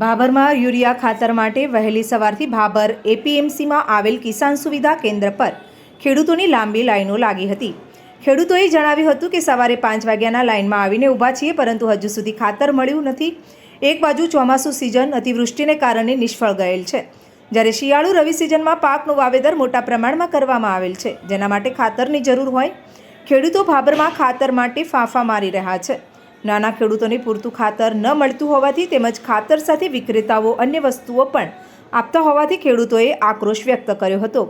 ભાભરમાં urea ખાતર માટે વહેલી સવારથી ભાભર એપીએમસીમાં આવેલ કિસાન સુવિધા કેન્દ્ર પર ખેડૂતોની લાંબી લાઈનો લાગી હતી. ખેડૂતોએ જણાવ્યું હતું કે સવારે પાંચ વાગ્યાના લાઇનમાં આવીને ઊભા છીએ, પરંતુ હજુ સુધી ખાતર મળ્યું નથી. એક બાજુ ચોમાસું સિઝન અતિવૃષ્ટિને કારણે નિષ્ફળ ગયેલ છે. જ્યારે શિયાળુ રવિ સિઝનમાં પાકનું વાવેતર મોટા પ્રમાણમાં કરવામાં આવેલ છે, જેના માટે ખાતરની જરૂર હોય. ખેડૂતો ભાભરમાં ખાતર માટે ફાંફા મારી રહ્યા છે. નાના ખેડૂતોને પૂરતું ખાતર ન મળતું હોવાથી તેમજ ખાતર સાથે વિક્રેતાઓ અન્ય વસ્તુઓ પણ આપતા હોવાથી ખેડૂતોએ આક્રોશ વ્યક્ત કર્યો હતો.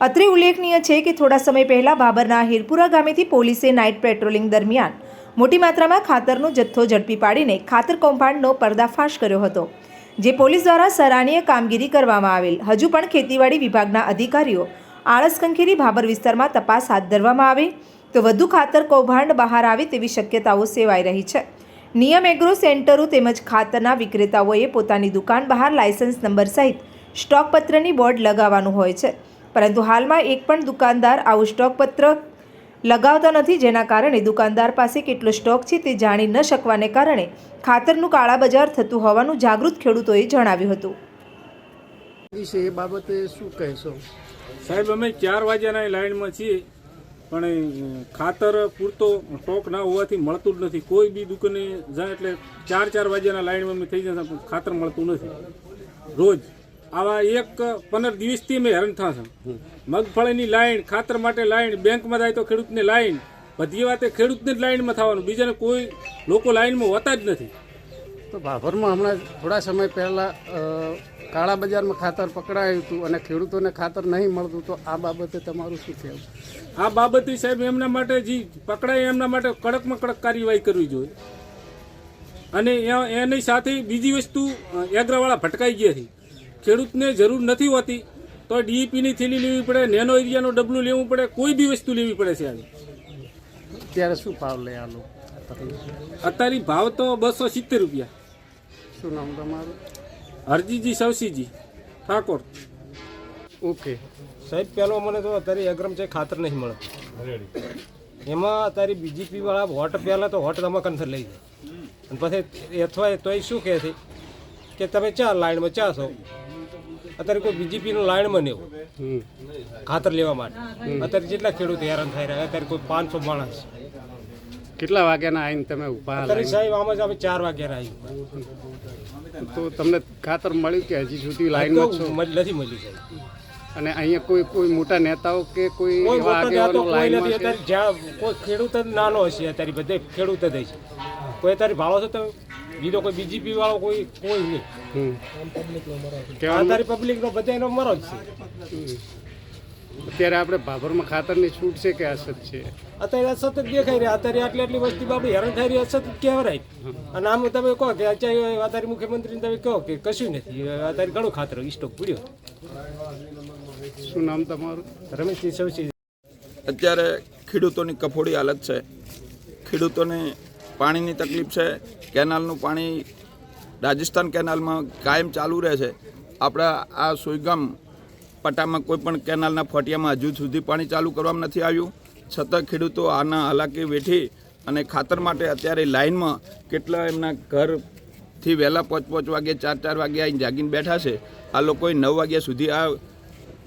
અત્રે ઉલ્લેખનીય છે કે થોડા સમય પહેલાં બાબરના હિરપુરા ગામેથી પોલીસે નાઇટ પેટ્રોલિંગ દરમિયાન મોટી માત્રામાં ખાતરનો જથ્થો ઝડપી પાડીને ખાતર કૌભાંડનો પર્દાફાશ કર્યો હતો, જે પોલીસ દ્વારા સરાહનીય કામગીરી કરવામાં આવેલ. હજુ પણ ખેતીવાડી વિભાગના અધિકારીઓ આળસ કંખેરી ભાબર વિસ્તારમાં તપાસ હાથ ધરવામાં આવે. તો વધુ ખાતર કૌભાંડ બહાર આવે તેવી શક્યતાઓ સેવાઈ રહી છે. નિયમ એગ્રો સેન્ટરો તેમજ ખાતરના વિક્રેતાઓએ પોતાની દુકાન બહાર લાયસન્સ નંબર સહિત સ્ટોકપત્રની બોર્ડ લગાવવાનું હોય છે. પરંતુ હાલમાં એક પણ દુકાનદાર આવું સ્ટોકપત્ર લગાવતા નથી જેના કારણે દુકાનદાર પાસે કેટલો સ્ટોક છે તે જાણી ન શકવાને કારણે ખાતરનું કાળા બજાર થતું હોવાનું જાગૃત ખેડૂતોએ જણાવ્યું હતું. વિશે એ બાબતે શું કહેશો? સાહેબ અમે ચાર વાગ્યાના લાઈનમાં છીએ. પણ ખાતર પૂરતો સ્ટોક ના હોવાથી મળતું જ નથી. કોઈ બી દુકાને જાય એટલે ચાર ચાર વાગ્યાના લાઈનમાં અમે થઈ જતા પણ ખાતર મળતું નથી. રોજ. આવા એક પંદર દિવસથી અમે હેરાન થશે મગફળીની લાઈન ખાતર માટે લાઈન બેંકમાં જાય તો ખેડૂતને લાઈન બધી વાતે ખેડૂતને જ લાઈનમાં થવાનું. બીજાને કોઈ લોકો લાઈનમાં હોતા જ નથી. તો ભાભરમાં હમણાં થોડા સમય પહેલાં કાળા બજારમાં ખાતર પકડાયું હતું અને ખેડૂતોને ખાતર નહીં મળતું તો આ બાબતે તમારું શું કહેવું? આ બાબતે સાહેબ એમના માટે જે પકડાય એમના માટે કડકમાં કડક કાર્યવાહી કરવી જોઈએ. અને એ- એની સાથે બીજી વસ્તુ એગ્રાવાળા ભટકાઈ ગયા છે. ખેડૂતને જરૂર નથી હોતી તો ડીઈપીની થેલી લેવી પડે નેનો એરિયાનો ડબલું લેવું પડે કોઈ બી વસ્તુ લેવી પડે છે આજે ત્યારે શું ભાવ લે આ લોકો અત્યારે ભાવ તો બસો સિત્તેર રૂપિયા. શું નામ તમારું? હરજીજી સવસીજી ઠાકોર. ઓકે. સાહેબ પહેલો મને તો અત્યારે અગ્રમ છે ખાતર નહીં મળે. એમાં અત્યારે બીજેપી વાળા વોટ પહેલાં તો વોટ તમે કંથર લઈ જાય. અને પછી અથવા તોય શું કહે છે? કે તમે ચા લાઈનમાં ચા છો. અત્યારે કોઈ બીજીપીનું લાઈનમાં નહીં હોય. ખાતર લેવા માટે. અત્યારે જેટલા ખેડૂત હેરાન થઈ રહ્યા અત્યારે કોઈ પાંચસો માણસ. કેટલા વાગ્યાના આવીને તમે ઊભા સાહેબ આમ જ અમે ચાર વાગ્યા આવ્યું તો તમને ખાતર મળ્યું કે હજી સુધી લાઈનમાં છો? નથી મળ્યું સાહેબ. અને અહીંયા કોઈ કોઈ મોટા નેતાઓ કે કોઈ એવા આગેવાનો લાઈનમાં નથી. છે? અત્યારે જ્યાં કોઈ ખેડૂત જ નાનો હશે અત્યારે બધે ખેડૂત જ હશે. કોઈ અત્યારે ભાવો છો તો બીજો કોઈ બીજીપી વાળો કોઈ કોઈ નહીં. અત્યારે પબ્લિક નો બધા એનો મરો જ છે. અત્યારે આપણે ભાભરમાં ખાતરની છૂટ છે કે અસત છે? અત્યારે આ સતત દેખાઈ રહી. અત્યારે આટલી આટલી વસ્તી બાબુ હેરાન થઈ રહી. સતત કહેવાય. અને આમ તમે કહો કે અત્યારે અત્યારે મુખ્યમંત્રીને તમે કહો કે કશું નથી. અત્યારે ઘણું ખાતર સ્ટોક પડ્યો. શું નામ તમારું? રમેશજી સૌથી અત્યારે ખેડૂતોની કફોડી હાલત છે. ખેડૂતોને પાણીની તકલીફ છે. કેનાલનું પાણી રાજસ્થાન કેનાલમાં કાયમ ચાલુ રહે છે. આપણા આ સોયગામ પટ્ટામાં કોઈ પણ કેનાલના ફટિયામાં હજુ સુધી પાણી ચાલુ કરવામાં નથી આવ્યું. છતાં ખેડૂતો આના હાલાકી વેઠી અને ખાતર માટે અત્યારે લાઇનમાં કેટલા એમના ઘરથી વહેલા પાંચ પાંચ વાગે, ચાર ચાર વાગે આવીને જાગીને બેઠા છે. આ લોકોએ નવ વાગ્યા સુધી આ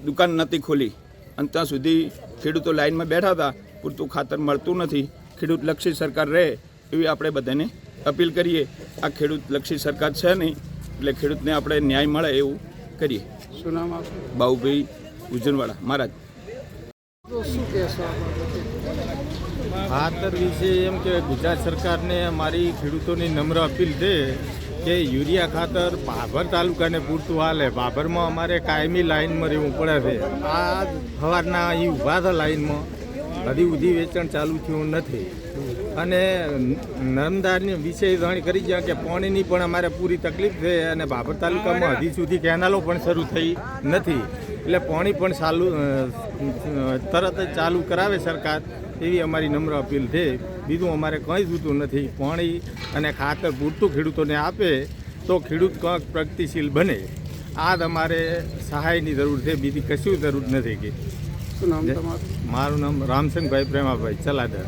દુકાન નથી ખોલી. અને ત્યાં સુધી ખેડૂતો લાઇનમાં બેઠા હતા. પૂરતું ખાતર મળતું નથી. ખેડૂત લક્ષી સરકાર રહે એવી આપણે બધાને અપીલ કરીએ. આ ખેડૂત લક્ષી સરકાર છે નહીં. એટલે ખેડૂતને આપણે ન્યાય મળે એવું કરીએ. શું નામ આપનું? બાબુભાઈ ઉજનવાડા મહારાજ. તો શું કહેશો આ બાબતે? ખાતર વિશે એમ કે ગુજરાત સરકારને મારી ખેડૂતોની નમ્ર અપીલ છે કે યુરિયા ખાતર ભાભર તાલુકાને પૂરતું હાલે. ભાભરમાં અમારે કાયમી લાઇનમાં રહેવું પડે છે. આ સવારના અહીં ઊભા હતા લાઈનમાં હજી સુધી વેચાણ ચાલુ થયું નથી. અને નર્મદાની વિશે જાણ કરી ગયા કે પાણીની પણ અમારે પૂરી તકલીફ છે અને બાબર તાલુકામાં હજી સુધી કેનાલો પણ શરૂ થઈ નથી. એટલે પાણી પણ ચાલુ તરત જ ચાલુ કરાવે સરકાર એવી અમારી નમ્ર અપીલ છે. બીજું અમારે કંઈ જોતું નથી. પાણી અને ખાતર પૂરતું ખેડૂતોને આપે તો ખેડૂત કંઈક પ્રગતિશીલ બને. આ તમારે સહાયની જરૂર છે. બીજી કશું જરૂર નથી કે. શું નામ તમારું? મારું નામ રામસિંહભાઈ પ્રેમાભાઈ ચલાદર